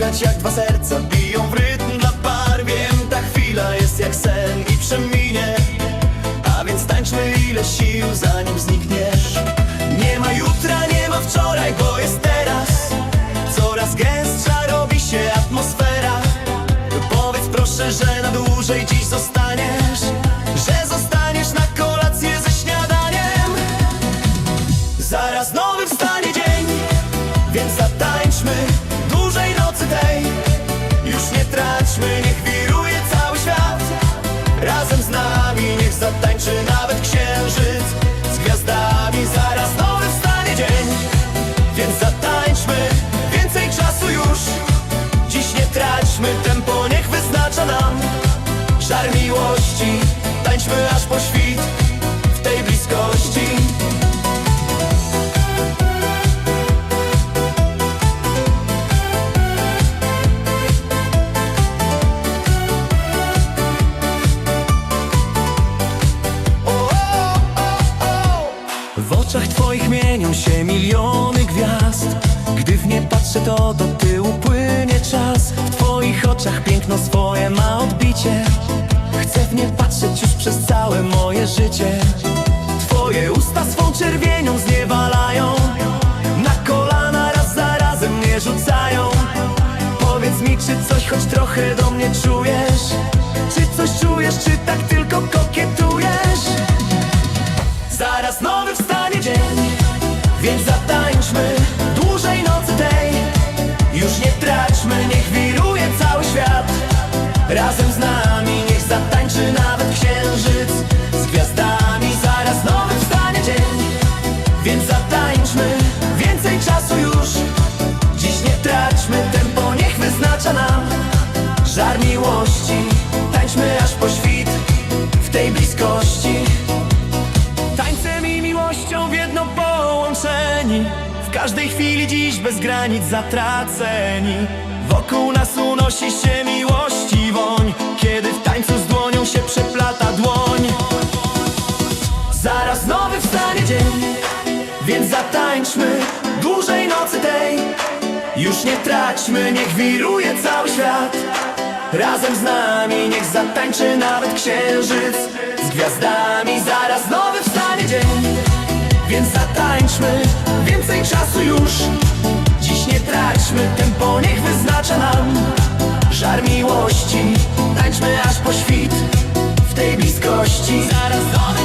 słychać jak dwa serca biją w rytm. Dla par Wiem, ta chwila jest jak sen i przeminie. A więc tańczmy ile sił zanim znikniesz. Nie ma jutra, nie ma wczoraj, bo jest teraz. Coraz gęstsza robi się atmosfera. Powiedz proszę, że na dłużej dziś zostaniesz nami niech zatańczy nawet księżyc. Z gwiazdami zaraz nowy wstanie dzień. Więc zatańczmy, więcej czasu już W oczach twoich mienią się miliony gwiazd. Gdy w nie patrzę to do tyłu płynie czas. W twoich oczach piękno swoje ma odbicie. Chcę w nie patrzeć już przez całe moje życie. Twoje usta swą czerwienią zniewalają. Na kolana raz za razem mnie rzucają. Powiedz mi, czy coś choć trochę do mnie czujesz? Czy coś czujesz, czy tak tylko miłości, tańczmy aż po świt W tej bliskości. Tańcem i miłością w jedno połączeni. W każdej chwili dziś bez granic zatraceni. Wokół nas unosi się miłości woń. Kiedy w tańcu z dłonią się przeplata dłoń. Zaraz nowy wstanie dzień Więc zatańczmy dłużej nocy tej. Już nie traćmy, niech wiruje cały świat Razem z nami niech zatańczy nawet księżyc. Z gwiazdami zaraz nowy wstanie dzień. Więc zatańczmy więcej czasu już. Dziś nie traćmy, tempo niech wyznacza nam. Żar miłości, tańczmy aż po świt W tej bliskości. Zaraz nowy